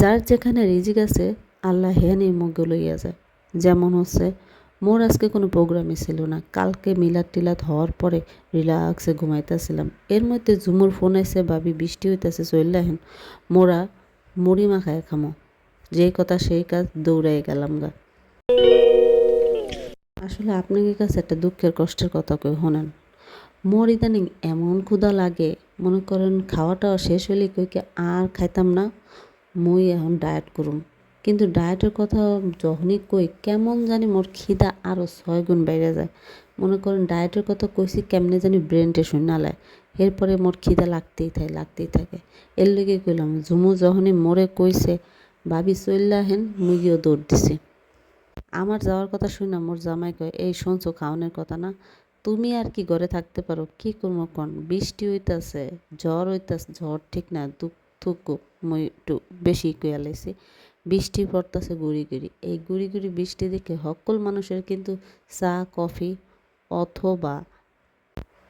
যার যেখানে রিজিক আছে, আল্লাহ হেনে মুখে লইয়া যায়। যেমন হচ্ছে, মোর আজকে কোনো প্রোগ্রামই ছিল না। কালকে মিলাদ টিলাদ হওয়ার পরে রিলাক্সে ঘুমাইতেছিলাম। এর মধ্যে ঝুমুর ফোন আইসে ভাবি বৃষ্টি হইতেছে চললে হেন। মোরা মুড়ি মাখায় খামো। যেই কথা সেই কাজ দৌড়াই গেলাম গা। আসলে আপনাদের কাছে একটা দুঃখের কষ্টের কথা কেউ শোনেন মোর ইদানিং এমন ক্ষুধা লাগে, মনে করেন খাওয়াটাও শেষ হলে কইকে আর খাইতাম না? মুই এখন ডায়েট করুম। কিন্তু ডায়েটের কথা যখনই কই, কেমন জানি মোর খিদা আরও ছয় গুণ বেড়ে যায়। মনে করেন ডায়েটের কথা কইছি কেমনে জানি ব্রেনটে শুনে লায়। এরপরে মোর খিদা লাগতেই থাকে লাগতেই থাকে। এর লেগে কইলাম, ঝুমু যখনই মোরে কইছে, ভাবি চললা হেন মুইও দৌড় দিছি। আমার যাওয়ার কথা শুনে মোর জামাই কয়, এই শুনছো খাওয়ানোর কথা না? তুমি আর কি ঘরে থাকতে পারো? কি করব কন? বৃষ্টি হইতাছে ঝড় হইতাছে ঝড় ঠিক না, দুঃখ থুকু মই একটু বেশি কইয়া লাইছি। বৃষ্টি পড়তেছে গুড়ি গুড়ি। এই গুড়ি গুড়ি বৃষ্টি দেখে সকল মানুষের কিন্তু চা, কফি অথবা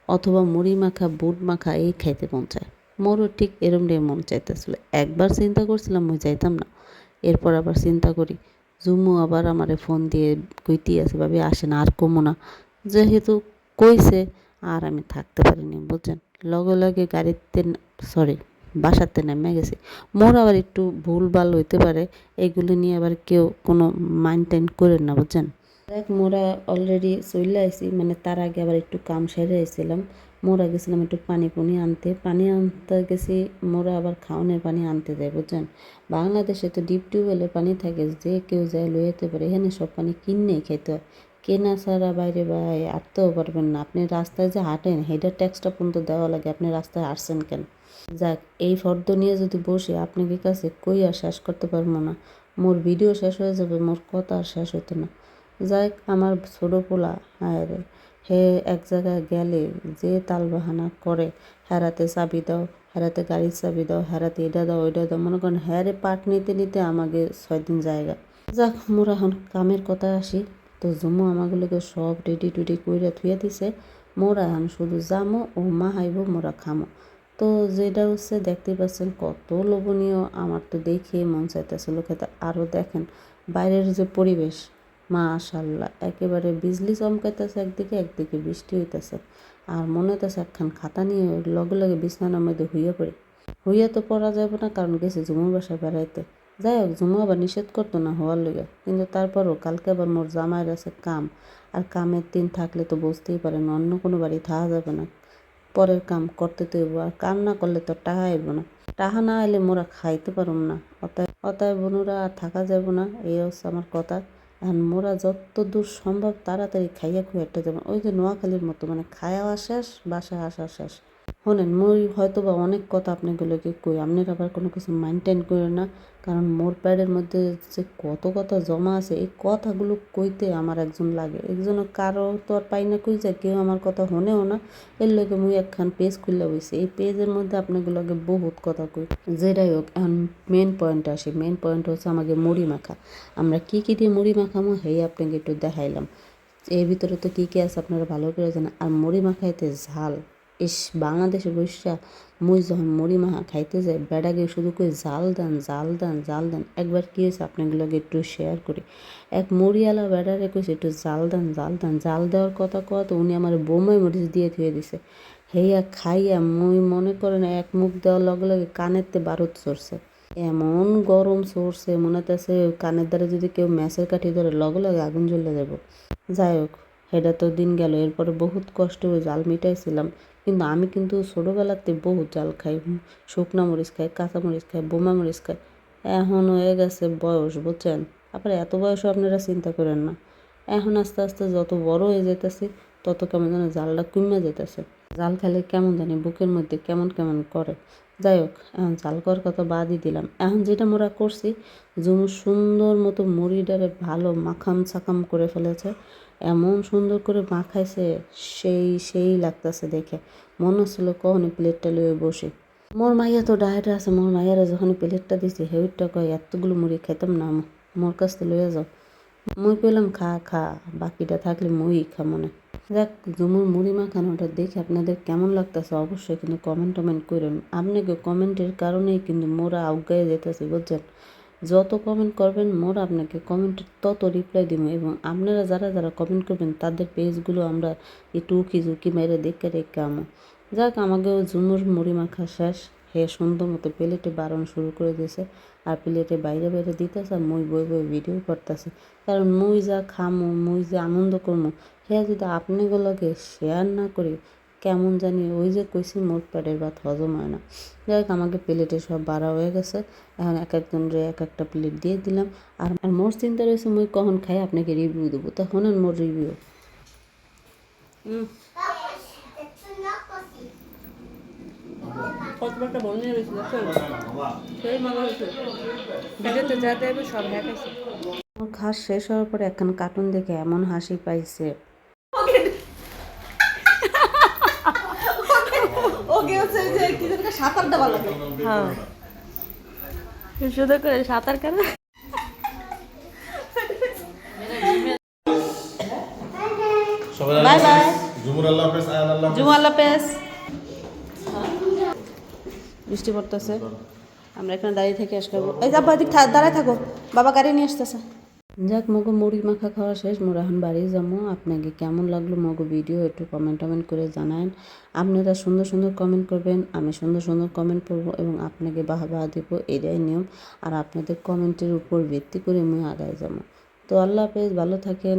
অথবা মুড়ি মাখা, বুট মাখা এই খাইতে মন চায়। মোরও ঠিক এরম দিয়ে মন চাইতেছিল। একবার চিন্তা করছিলাম মই যাইতাম না। এরপর আবার চিন্তা করি, জুমু আবার আমারে ফোন দিয়ে কইতেই আছে, ভাবি আসে না আর কমো না। যেহেতু কইছে, আর আমি থাকতে পারিনি, বুঝছেন? লগে লগে গাড়িতে, সরি বাসাতে নেমে গেছি। মোর আবার একটু ভুল ভালো হইতে পারে এইগুলো নিয়ে আবার কেউ কোনো মাইন্ড টাইন করেন না, বুঝছেন? দেখ, মোরা অলরেডি চলে আইছি মানে তার আগে আবার একটু কাম সেরে আইছিলাম। মোরা গেছিলাম একটু পানি পুনি আনতে। পানি আনতে গেছি, মোরা আবার খাওয়ানোর পানি আনতে যায় বুঝছেন? বাংলাদেশে তো ডিপ টিউবওয়েলের পানি থাকে, যে কেউ যায় লয়ে যেতে পারে, এখানে সব পানি কিনেই খেতে হয়। কেনা ছাড়া বাইরে ভাই আটতেও পারবেন না। আপনি রাস্তায় যে হাঁটেন হেডার ট্যাক্সটা পর্যন্ত দেওয়া লাগে, আপনি রাস্তায় আসছেন কেন? যাক, এই ফর্দ নিয়ে যদি বসে আপনাকে কাছে কই আর শেষ করতে পারব না। মোর ভিডিও শেষ হয়ে যাবে, মোর কথা আর শেষ হতো না। যাই আমার ছোটো পোলা, হায় রে, হে এক জায়গায় গেলে যে তালবাহানা করে, হেরাতে চাবি দাও, হেরাতে গাড়ির চাবি দাও, হেরাতে এটা দাও, ওইটা দাও, মনে করেন হ্যারে পাট নিতে নিতে আমাকে ছয় দিন জায়গা। যাক, মোর এখন কামের কথা আসি, তো জুমু আমাগুলোকে সব রেডি টুডি কইরা থুয়ে দিছে। মোরা এখন শুধু যামো ও মা হাইব, মোরা খামো। তো যেটা হচ্ছে দেখতে পাচ্ছেন কত লোভনীয়। আমার তো দেখে মন চাইতেছিল খেতে। আরও দেখেন, বাইরের যে পরিবেশ মা মাশাল্লাহ একেবারে বিজলি চমকাইতেছে একদিকে একদিকে বৃষ্টি হইতেছে। আর মনে হইতেছে একখান খাতা নিয়ে লগে লগে বিছানার মধ্যে হইয়া পড়ি। হইয়া তো পড়া যাবে না, কারণ গেছে ঝুমুর বাসায় বেড়াইতে। যাই হোক, ঝুমু আবার নিষেধ করতো না হওয়ার লেগে। কিন্তু তারপরও কালকে আবার মোর জামাইয়ের আছে কাম। আর কামের দিন থাকলে তো বুঝতেই পারেন, অন্য কোনো বাড়ি থাকা যাবে না। পরের কাম করতে তো হইব, আর কাম না করলে তো টাহা আইব না। টাহা না আইলে মোরা খাইতে পারুম না। অতএব অতএব বনুরা আর থাকা যাব না, এই হচ্ছে আমার কথা। এখন মোরা যত দূর সম্ভব তাড়াতাড়ি খাইয়া খুঁয়ে একটা যাব ওই যে নোয়াখালীর মতো মানে খাওয়া শেষ বাসা আসা শেষ। শোনেন মই হয়তো বা অনেক কথা আপনাগুলোকে কই, আপনার আবার কোনো কিছু মাইন্টেন করে না, কারণ মোর প্যাডের মধ্যে যে কত কথা জমা আছে, এই কথাগুলো কইতে আমার একজন লাগে। একজন কারও তো আর পাই না কই যায়, কেউ আমার কথা শোনেও না, এর লগে মুই একখান পেজ খুললে হয়েছে এই পেজের মধ্যে আপনাগুলোকে বহুত কথা কই। যেটাই হোক, এখন মেন পয়েন্ট আসে। মেন পয়েন্ট হচ্ছে আমাকে মুড়ি মাখা। আমরা কি কী দিয়ে মুড়ি মাখামো, হেই আপনাকে একটু দেখাইলাম। এর ভিতরে তো কী কী আছে আপনারা ভালো করে জানেন। আর মুড়ি মাখাইতে ঝাল। ইস, বাংলাদেশে বৈশা মুই যখন মুড়ি মাহা খাইতে যাই বেড়াকে শুধু করে জাল দেন জাল দেন জাল দেন। একবার কী হয়েছে আপনাগুলোকে একটু শেয়ার করি। এক মুড়িওয়ালা বেড়ারে কইছে, একটু জাল দেন জাল দেন। জাল দেওয়ার কথা কত উনি আমার বোমাই মরিচ দিয়ে থুয়ে দিছে। হেয়া খাইয়া মুই মনে করেন এক মুখ দেওয়ার লগে লগে কানেরতে বারুদ চড়ছে। এমন গরম চড়ছে, মনে হতেছে কানের দ্বারা যদি কেউ ম্যাচের কাঠি ধরে লগে লগে আগুন জ্বলে যাব যাই হোক সেটা তো দিন গেল, এরপরে বহুত কষ্ট হয়ে জাল মিটাইছিলাম। কিন্তু আমি কিন্তু ছোটোবেলাতে বহুত জাল খাই শুকনা মরিচ খাই, কাঁচা মরিচ খাই, বোমা মরিচ খাই। এখন হয়ে গেছে বয়স, বুঝছেন? আবার এত বয়সও আপনারা চিন্তা করেন না। এখন আস্তে আস্তে যত বড় হয়ে যেতেছি তত কেমন যেন জালটা কমে যেতেছে জাল খেলে কেমন জানি বুকের মধ্যে কেমন কেমন করে। যাই হোক, এখন জাল করার কথা বাদই দিলাম। এখন যেটা মোরা করছি, জুমু সুন্দর মতো মুড়িটারে ভালো মাখাম ছাকাম করে ফেলেছে। এমন সুন্দর করে মাখাইছে, সেই সেই লাগতেছে দেখে। মনে হচ্ছিল কখনই প্লেটটা লয়ে বসে। মোর মাইয়া তো ডায়েটে আছে, মোর মাইয়ারা যখন প্লেটটা দিছে হেউটটা কয়, এতগুলো মুড়ি খাইতাম না মোর কাছ থেকে লয়ে যাও। মুই পেলাম খা খা, বাকিটা থাকলে মুই খা মনে যাক, জুমুর মুড়ি মাখানোটা দেখে আপনাদের কেমন লাগতেছে অবশ্যই কিন্তু কমেন্ট টমেন্ট করেন আপনাকে কমেন্টের কারণেই কিন্তু মোরা আউগায়ে যেতেছে বুঝছেন? যত কমেন্ট করবেন, মোর আপনাকে কমেন্টের তত রিপ্লাই দিব এবং আপনারা যারা যারা কমেন্ট করবেন, তাদের পেজগুলো আমরা একটু উকি ঝুঁকি মেরে দেখে রেখে আমো। যাক, আমাকেও ঝুমুর মুড়ি মাখা শেষ। হে সুন্দর মতো প্লেটে বাড়ানো শুরু করে দিয়েছে। আর প্লেটে বাইরে বাইরে দিতেছে আর মুই বই বই ভিডিও করতেছে। কারণ মুই যা খামো, মুই যে আনন্দ করব হে যদি আপনাগুলোকে শেয়ার না করি, কেমন জানি ওই যে কইছি মোর পেটের ভাত হজম হয় না। যাই হোক, আমাকে প্লেটে সব বাড়া হয়ে গেছে। এখন এক একজন রে এক একটা প্লেট দিয়ে দিলাম। আর আর মোর চিন্তা রয়েছে মুই কখন খাই আপনাকে রিভিউ দেবো। তখন মোর রিভিউ কতবারটা বল নিয়ে গেছিল সেই মজা হয়েছে। ভিডিওতে যা দেবে সব দেখাইছে মোর খাস শেষ হওয়ার পরে এখন কার্টুন দেখে এমন হাসি পাইছে। ওকে। হচ্ছে যে কি যেন সাঁতার দেওয়া লাগে। হ্যাঁ। শুধু করে সাঁতার কাটে বাই বাই। জুমুর আল্লাহ হাফেজ আয়ান আল্লাহ বৃষ্টি পড়তেছে। আমরা এখানে দাঁড়িয়ে থেকে পারব এই যাব এদিক দাঁড়ায় থাকো। বাবা গাড়ি নিয়ে আসতেছে। যাক, মগো, মুড়ি মাখা খাওয়া শেষ। মোর এখন বাড়ি যাব। আপনাকে কেমন লাগল মগো ভিডিও একটু কমেন্ট টমেন্ট করে জানান আপনারা সুন্দর সুন্দর কমেন্ট করবেন, আমি সুন্দর সুন্দর কমেন্ট করব এবং আপনাকে বাহ বাহ দেবো, এটাই নিয়ম। আর আপনাদের কমেন্টের উপর ভিত্তি করে আমি আগায় যাব। তো আল্লাহ হাফেজ, ভালো থাকেন।